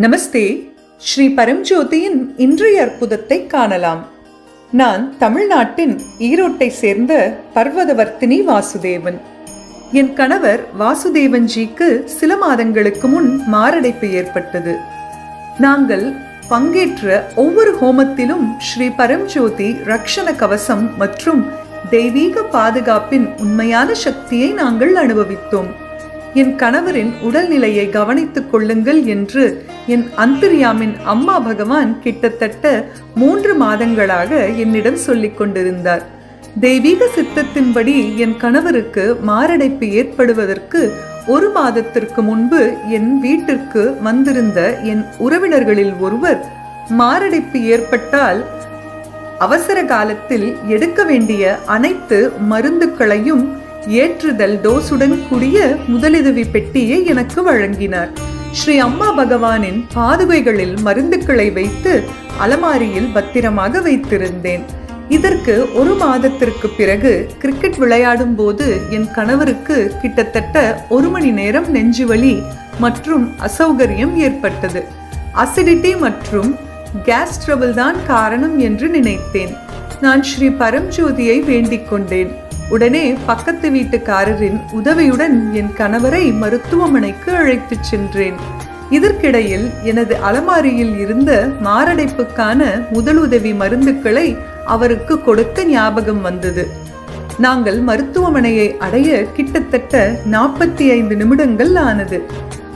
நமஸ்தே. ஸ்ரீ பரம்ஜோதியின் இன்றைய அற்புதத்தை காணலாம். நான் தமிழ்நாட்டின் ஈரோட்டை சேர்ந்த பர்வதவர்த்தினி வாசுதேவன். என் கணவர் வாசுதேவன்ஜிக்கு சில மாதங்களுக்கு முன் மாரடைப்பு ஏற்பட்டது. நாங்கள் பங்கேற்ற ஒவ்வொரு ஹோமத்திலும் ஸ்ரீ பரம்ஜோதி ரக்ஷண கவசம் மற்றும் தெய்வீக பாதுகாப்பின் உண்மையான சக்தியை நாங்கள் அனுபவித்தோம். என் கணவரின் உடல்நிலையை கவனித்துக் கொள்ளுங்கள் என்று என் அந்தர்யாமின் அம்மா பகவான் கிட்டத்தட்ட மூன்று மாதங்களாக என்னிடம் சொல்லிக் கொண்டிருந்தார். தெய்வீக சித்தத்தின்படி என் கணவருக்கு மாரடைப்பு ஏற்படுவதற்கு ஒரு மாதத்திற்கு முன்பு என் வீட்டிற்கு வந்திருந்த என் உறவினர்களில் ஒருவர் மாரடைப்பு ஏற்பட்டால் அவசர காலத்தில் எடுக்க வேண்டிய அனைத்து மருந்துகளையும் ஏற்றுதல் டோஸுடன் கூடிய முதலுதவி பெட்டியை எனக்கு வழங்கினார். ஸ்ரீ அம்மா பகவானின் பாதுகைகளில் மருந்துக்களை வைத்து அலமாரியில் பத்திரமாக வைத்திருந்தேன். இதற்கு ஒரு மாதத்திற்கு பிறகு கிரிக்கெட் விளையாடும் போது என் கணவருக்கு கிட்டத்தட்ட ஒரு மணி நேரம் நெஞ்சுவலி மற்றும் அசௌகரியம் ஏற்பட்டது. அசிடிட்டி மற்றும் கேஸ் ட்ரபிள் தான் காரணம் என்று நினைத்தேன். நான் ஸ்ரீ பரம்ஜோதியை வேண்டிக் கொண்டேன். உடனே பக்கத்து வீட்டுக்காரரின் உதவியுடன் என் கணவரை மருத்துவமனைக்கு அழைத்துச் சென்றேன். இதற்கிடையில் எனது அலமாரியில் இருந்த மாரடைப்புக்கான முதலுதவி மருந்துகளை அவருக்கு கொடுக்க ஞாபகம் வந்தது. நாங்கள் மருத்துவமனையை அடைய கிட்டத்தட்ட நாற்பத்தி ஐந்து நிமிடங்கள் ஆனது.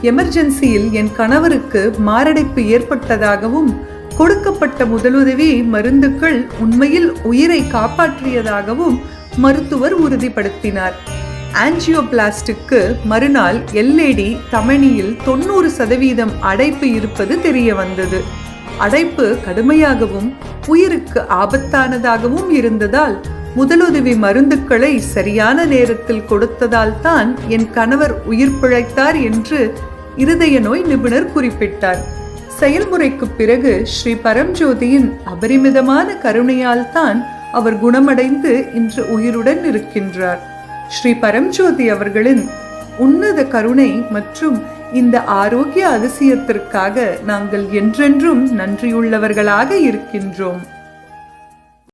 எமர்ஜென்சியில் என் கணவருக்கு மாரடைப்பு ஏற்பட்டதாகவும் கொடுக்கப்பட்ட முதலுதவி மருந்துகள் உண்மையில் உயிரை காப்பாற்றியதாகவும் மருத்துவர் உறுதிப்படுத்தினார். ஆன்ஜியோபிளாஸ்டுக்கு மறுநாள் எல்ஏடி தமணியில் தொண்ணூறு சதவீதம் அடைப்பு இருப்பது தெரிய வந்தது அடைப்பு கடுமையாகவும் உயிருக்கு ஆபத்தானதாகவும் இருந்ததால் முதலுதவி மருந்துக்களை சரியான நேரத்தில் கொடுத்ததால் தான் என் கணவர் உயிர் பிழைத்தார் என்று இருதய நோய் நிபுணர் குறிப்பிட்டார். செயல்முறைக்கு பிறகு ஸ்ரீ பரம்ஜோதியின் அபரிமிதமான கருணையால் தான் அவர் குணமடைந்து இன்று உயிருடன் இருக்கின்றார். ஸ்ரீ பரம்ஜோதி அவர்களின் உன்னத கருணை மற்றும் இந்த ஆரோக்கிய அதிசயத்திற்காக நாங்கள் என்றென்றும் நன்றியுள்ளவர்களாக இருக்கின்றோம்.